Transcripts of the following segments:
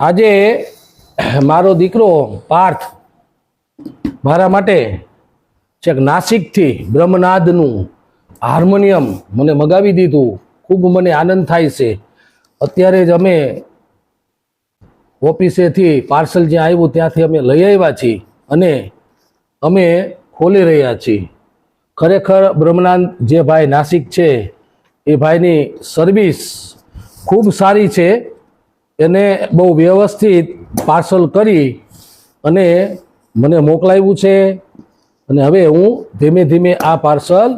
આજે મારો દીકરો પાર્થ મારા માટે છેક નાસિકથી બ્રહ્મનાદનું હાર્મોનિયમ મને મગાવી દીધું. ખૂબ મને આનંદ થાય છે. અત્યારે જ અમે ઓફિસેથી પાર્સલ જ્યાં આવ્યું ત્યાંથી અમે લઈ આવ્યા છીએ અને અમે ખોલી રહ્યા છીએ. ખરેખર બ્રહ્મનાદ જે ભાઈ નાસિક છે, એ ભાઈની સર્વિસ ખૂબ સારી છે. એને બહુ વ્યવસ્થિત પાર્સલ કરી અને મને મોકલાવ્યું છે. અને હવે હું ધીમે ધીમે આ પાર્સલ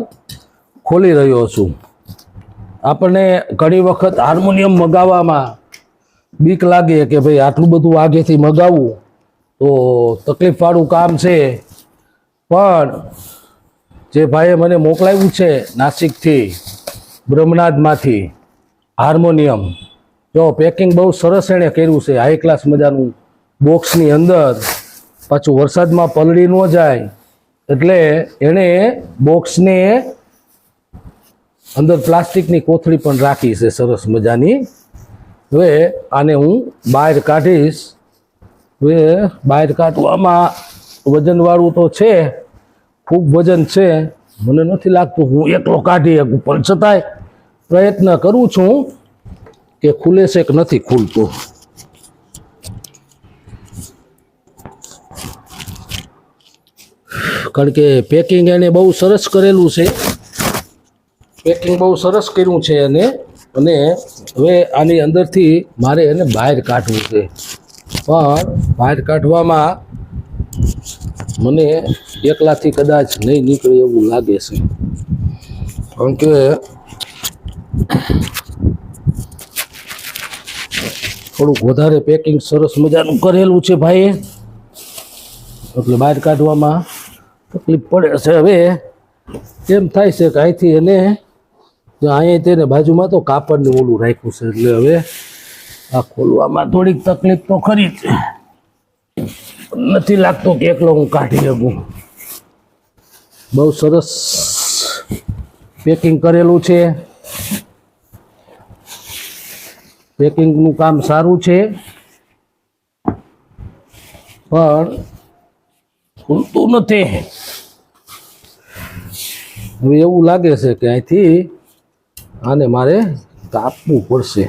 ખોલી રહ્યો છું. આપણને ઘણી વખત હાર્મોનિયમ મગાવવામાં બીક લાગે કે ભાઈ આટલું બધું આગેથી મગાવવું તો તકલીફવાળું કામ છે. પણ જે ભાઈએ મને મોકલાવ્યું છે નાસિકથી બ્રહ્મનાથમાંથી હાર્મોનિયમ જો પેકિંગ બહુ સરસ એણે કર્યું છે. હાઈ ક્લાસ મજાનું બોક્સની અંદર. પાછું વરસાદમાં પલળી ન જાય. એટલે એણે બોક્સને અંદર પ્લાસ્ટિકની કોથળી પણ રાખી છે. સરસ મજાની. હવે આને હું બહાર કાઢીશ. હવે બહાર કાઢવામાં વજનવાળું તો છે. ખૂબ વજન છે. મને નથી લાગતું હું એકલો કાઢી શકું. પણ છતાંય પ્રયત્ન કરું છું. કે ખુલે છે કે નથી ખુલતું? કારણ કે પેકિંગ એને બહુ સરસ કરેલું છે. પેકિંગ બહુ સરસ કર્યું છે એને. અને હવે આની અંદરથી મારે એને બહાર કાઢવું છે. પણ બહાર કાઢવામાં મને એકલાથી કદાચ નહીં નીકળે એવું લાગે છે. કારણ કે થોડુંક વધારે પેકિંગ સરસ મજાનું કરેલું છે ભાઈએ. એટલે બહાર કાઢવામાં તકલીફ પડે છે. હવે એમ થાય છે કે અહીંથી એને અહીંયા તેને બાજુમાં તો કાપડનું ઓલું રાખ્યું છે. એટલે હવે આ ખોલવામાં થોડીક તકલીફ તો ખરી જ નથી લાગતો કે એકલો હું કાઢી શકું. બહુ સરસ પેકિંગ કરેલું છે. પેકિંગનું કામ સારું છે. પણ ખુલતું નથી. હવે એવું લાગે છે કે અહીંથી આને મારે કાપવું પડશે.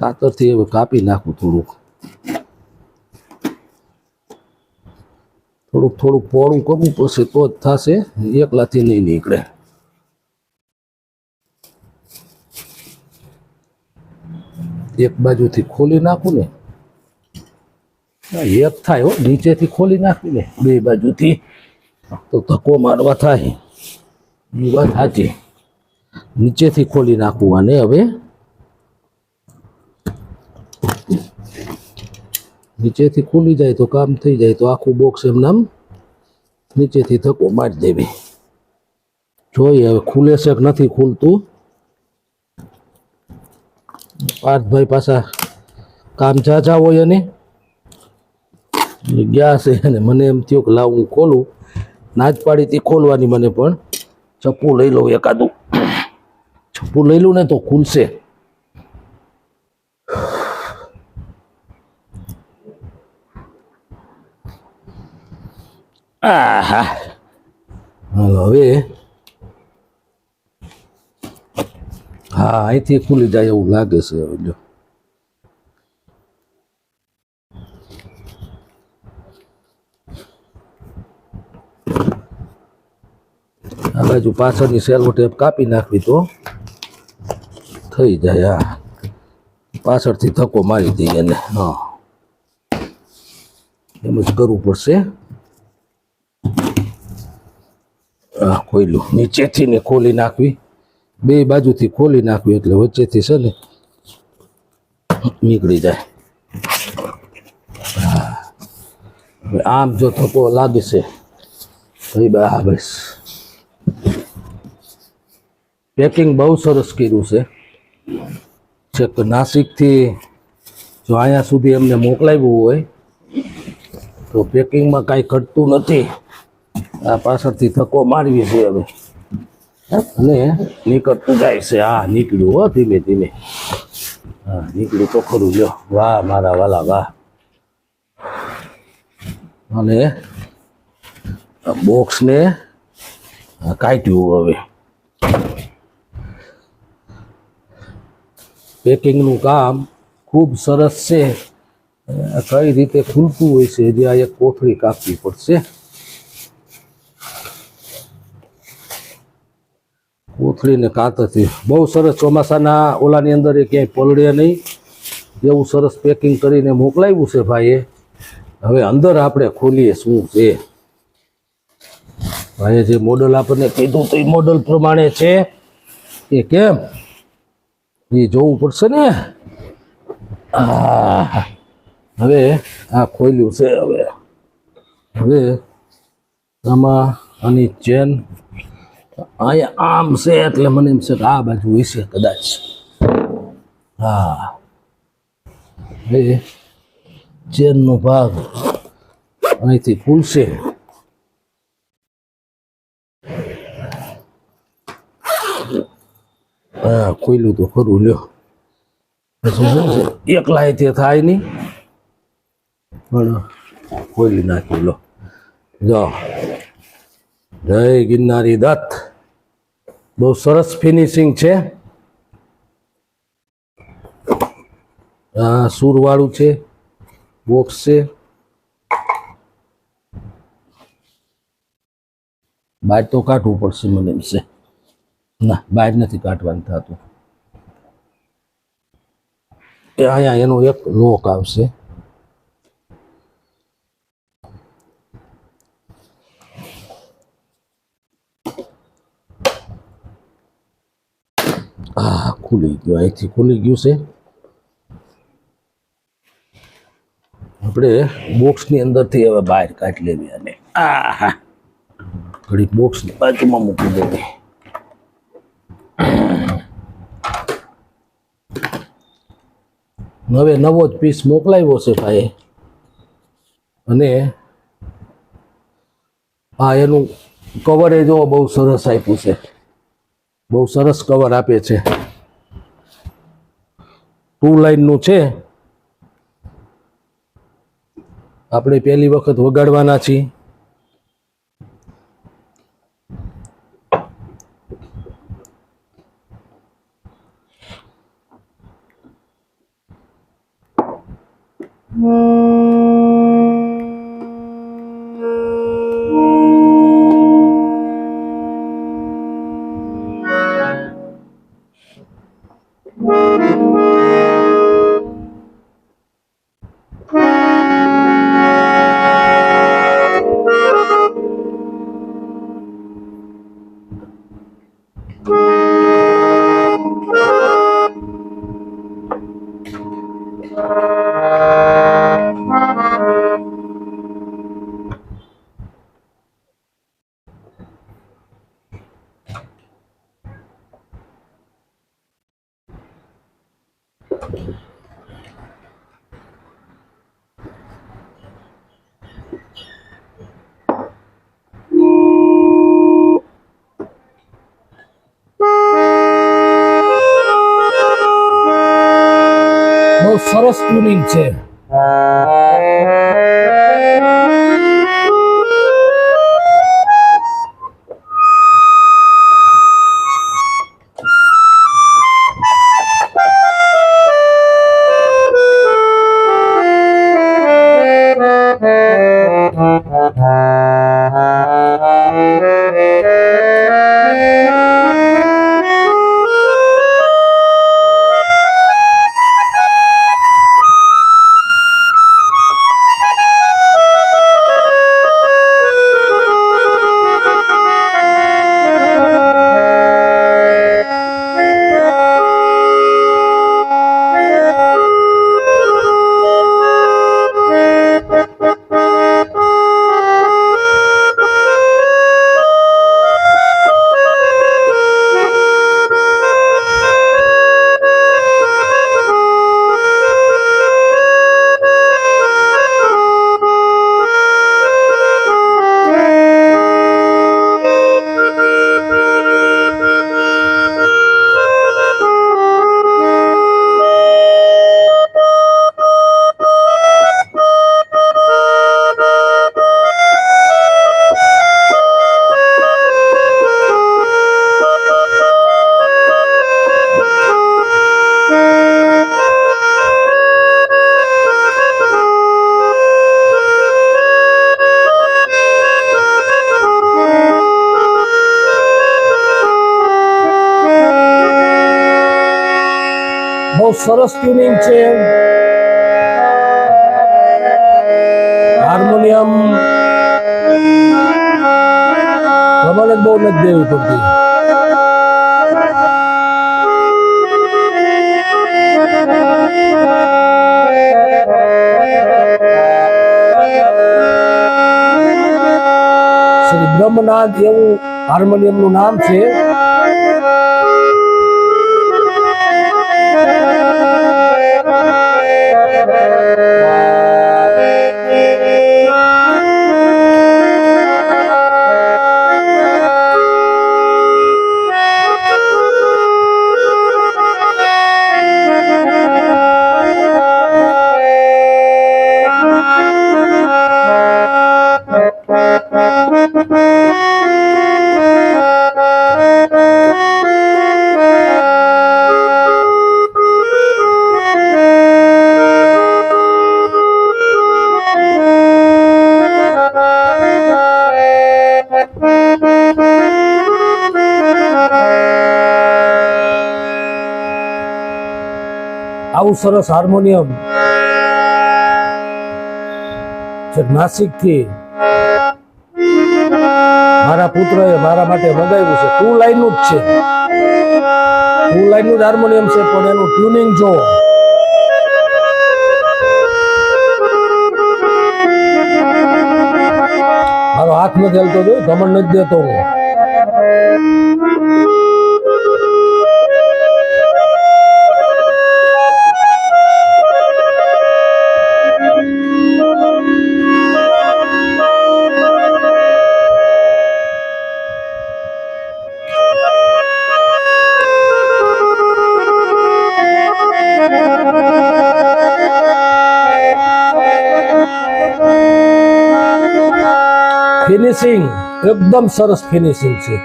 કાતરથી હવે કાપી નાખું થોડુંક. થોડુંક થોડુંક પોળું કરવું પડશે તો જ થશે. એકલાથી નહીં નીકળે. એક બાજુથી ખોલી નાખું ને. એક થાય હો, નીચેથી ખોલી નાખી લે બે બાજુથી. તો ધક્કો મારવા થાય. એ વાત સાચી. નીચેથી ખોલી નાખવું અને હવે. નીચેથી ખુલી જાય તો કામ થઈ જાય તો આખું બોક્સ એમ નામ નીચેથી ધક્કો મારી દેવી. જોઈએ હવે ખુલે છે કે નથી ખુલતું? પાર્થભાઈ પાછા કામ ઝાઝા હોય અને ગયા છે અને મને એમ થયું કે લાવ હું ખોલું. ના જ પાડી હતી ખોલવાની મને પણ. ચપ્પુ લઈ લઉં એકાદું. ચપ્પુ લઈ લઉં ને તો ખુલશે. આહા. હવે હા, અહીંથી ખુલી જાય એવું લાગે છે જો. આ બાજુ પાછળની સેલો ટેપ કાપી નાખવી તો થઈ જાય, હા. પાછળથી ધક્કો મારી દઈએ ને હા. એમ જ કરવું પડશે. ખોલ્યું નીચેથી ને ખોલી નાખવી. બે બાજુથી ખોલી નાખ્યું એટલે વચ્ચેથી છે ને નીકળી જાય. આમ જો થતો લાગે છે ભાઈ બા બસ. પેકિંગ બહુ સરસ કર્યું છે. છેક નાસિકથી જો અહીંયા સુધી એમને મોકલાવ્યું હોય, તો પેકિંગમાં કાંઈ ઘટતું નથી. આ પાછળથી થકો મારવી છે હવે. અને નીકળતું જાય છે. હા નીકળ્યું હો ધીમે ધીમે. હા, નીકળ્યું તો ખરું. જો વાહ, મારા વાલા, વાહ. અને બોક્સને કાઢ્યું હવે. પેકિંગનું કામ ખૂબ સરસ છે. કઈ રીતે ખુલતું હોય છે? જે આ એક કોથળી કાપવી પડશે. કોથળીને કાતરથી બહુ સરસ ચોમાસાના ઓલાની અંદર એ ક્યાંય પલળે નહીં. એવું સરસ પેકિંગ કરીને મોકલાવ્યું છે ભાઈએ. હવે અંદર આપણે ખોલીએ શું છે. ભાઈએ જે મોડલ આપણને કીધું તો એ મોડલ પ્રમાણે છે. એ કેમ? એ જોવું પડશે ને? હવે આ ખોલ્યું છે હવે. હવે આમાં આની ચેન અહીંયા આમ છે એટલે મને એમ છે કે આ બાજુ હશે કદાચ. હા. એ ચેનનો ભાગ અહીંથી ખુલશે. હા, ખોલ્યું તો ખરું, લ્યો. એકલા તે થાય નહીં. પણ ખોલી નાખ્યું લો જો. જય ગિરનારી દત્ત. બહુ સરસ ફિનિશિંગ છે. આ સૂરવાળું છે બોક્સ છે. બાજ તો કાઢવું પડશે મને એમ છે. ના, બહાર નથી કાઢવાનું થતું. અહીંયા એનો એક લોક આવશે. આ ખુલી ગયું, અહીંથી ખુલી ગયું છે. આપણે બોક્સની અંદરથી હવે બહાર કાઢી લેવી અને આ હા ઘડીક બોક્સની બાજુમાં મૂકી દેવી. હવે નવો જ પીસ મોકલાવ્યો છે ભાઈ. અને આ એનું કવરેજ જો બહુ સરસ આપ્યું છે. બહુ સરસ કવર આપે છે. ટુ લાઈનનું છે. આપણે પહેલી વખત વગાડવાના છીએ. બહુ સરસ ટ્યુનિંગ છે Uh-huh. બહુ સરસ ટ્યુનિંગ છે. હાર્મોનિયમ. તમારે જ બહુ નથી દેવી પડતી. શ્રી બ્રહ્મનાથ એવું હાર્મોનિયમનું નામ છે. આવું સરસ હાર્મોનિયમ નાસિકથી મારા પુત્રએ મારા માટે મગાવ્યું છે. ટુ લાઈનનું જ છે. ટુ લાઈનનું જ હાર્મોનિયમ છે, પણ એનું ટ્યુનિંગ જો મારો હાથ નથી હલતો જોઈ ધમણ નથી દેતો હું. ફિનિશિંગ, એકદમ સરસ ફિનિશિંગ છે.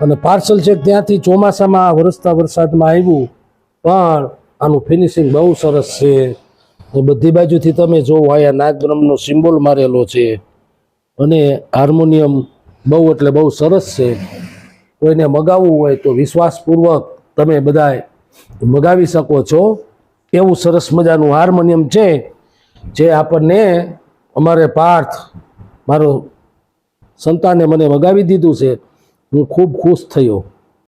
અને પાર્સલ છે ત્યાંથી ચોમાસામાં, વરસતા વરસાદમાં આવ્યું, પણ આનું ફિનિશિંગ બહુ સરસ છે. તો બધી બાજુથી તમે જોવો, અહીંયા નાગબ્રહ્મનો સિમ્બોલ મારેલો છે. અને હાર્મોનિયમ બહુ એટલે બહુ સરસ છે. કોઈને મગાવવું હોય તો વિશ્વાસપૂર્વક તમે બધાય મગાવી શકો છો. એવું સરસ મજાનું હાર્મોનિયમ છે, જે આપણને અમારે પાર્થ મારો સંતાને મને મગાવી દીધું છે. હું ખૂબ ખુશ થયો.